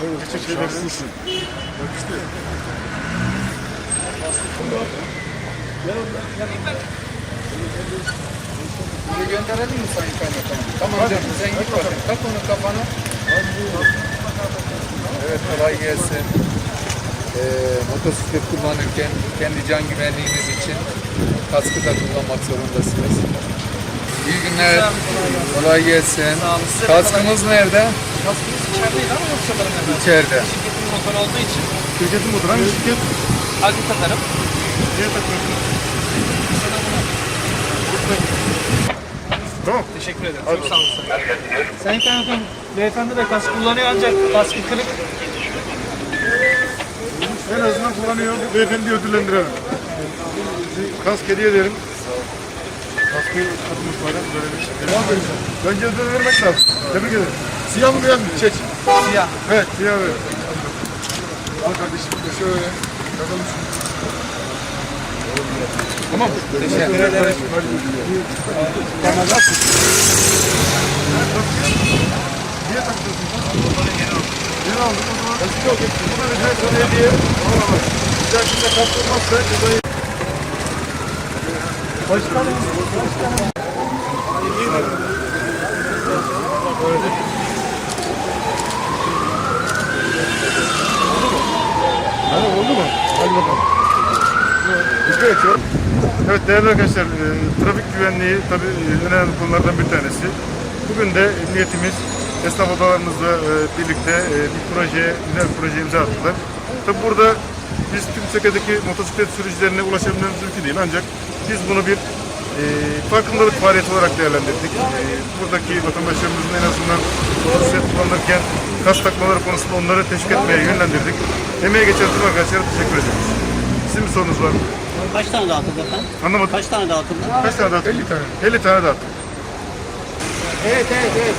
Ederim. Şanslısın. Yakıştı. Bunu gönderelim mi Sayın Kaymakam? Tamam canım sen. Evet kolay gelsin. Ee, motosiklet kullanırken kendi can güvenliğiniz için kaskı da kullanmak zorundasınız. Günler. Kolay gelsin. Sağ olun. Size de Kaskımız nerede? Kaskımız içerideydi ama yok sanırım efendim. İçeride. Şirketin motoru olduğu için Şirketin motoru hangi şirket? Agri Tasarım. Niye takıyorsun? Tamam. Teşekkür ederim. Çok sağ olun. Sayın Kaymakam, beyefendi de kask kullanıyor ancak kaskı kırık. En azından kullanıyor. Beyefendiyi ödüllendirelim. Kask hediye ederim. Kaskı katmış bana böyle bir şey. Bence ödül vermek lazım. Tebrik ederim. Siyah mı beyaz mı? Çek. Siyah. Evet siyah ver. Al kardeşim. Şöyle. Yazalım şunu. Tamam. Teşekkür ederim. Niye takıyorsun? Yeni aldım o zaman. Eski yok. Bu da bir sene hediye. Bir dahakinde kaptırmazsa cezayı... Başkanım. Hadi oldu mu? Hadi bakalım. Evet değerli arkadaşlar, e, trafik güvenliği tabii e, önemli konulardan bir tanesi. Bugün de niyetimiz esnaf odalarımızla e, birlikte bir projeye, güzel bir proje imza attılar. Tabii burada biz tüm Söke'deki motosiklet sürücülerine ulaşabilmemiz mümkün değil ancak biz bunu bir e, farkındalık faaliyeti olarak değerlendirdik. E, buradaki vatandaşlarımızın en azından motosiklet kullanırken kas takmaları konusunda onları teşvik etmeye yönlendirdik. Emeğe geçen tüm arkadaşlara teşekkür ederiz. Sizin bir sorunuz var mı? Kaç tane dağıtıldı efendim? Anlamadım. Kaç tane dağıtıldı? Kaç tane dağıttın? 50 tane. 50 tane dağıttım. Evet evet evet.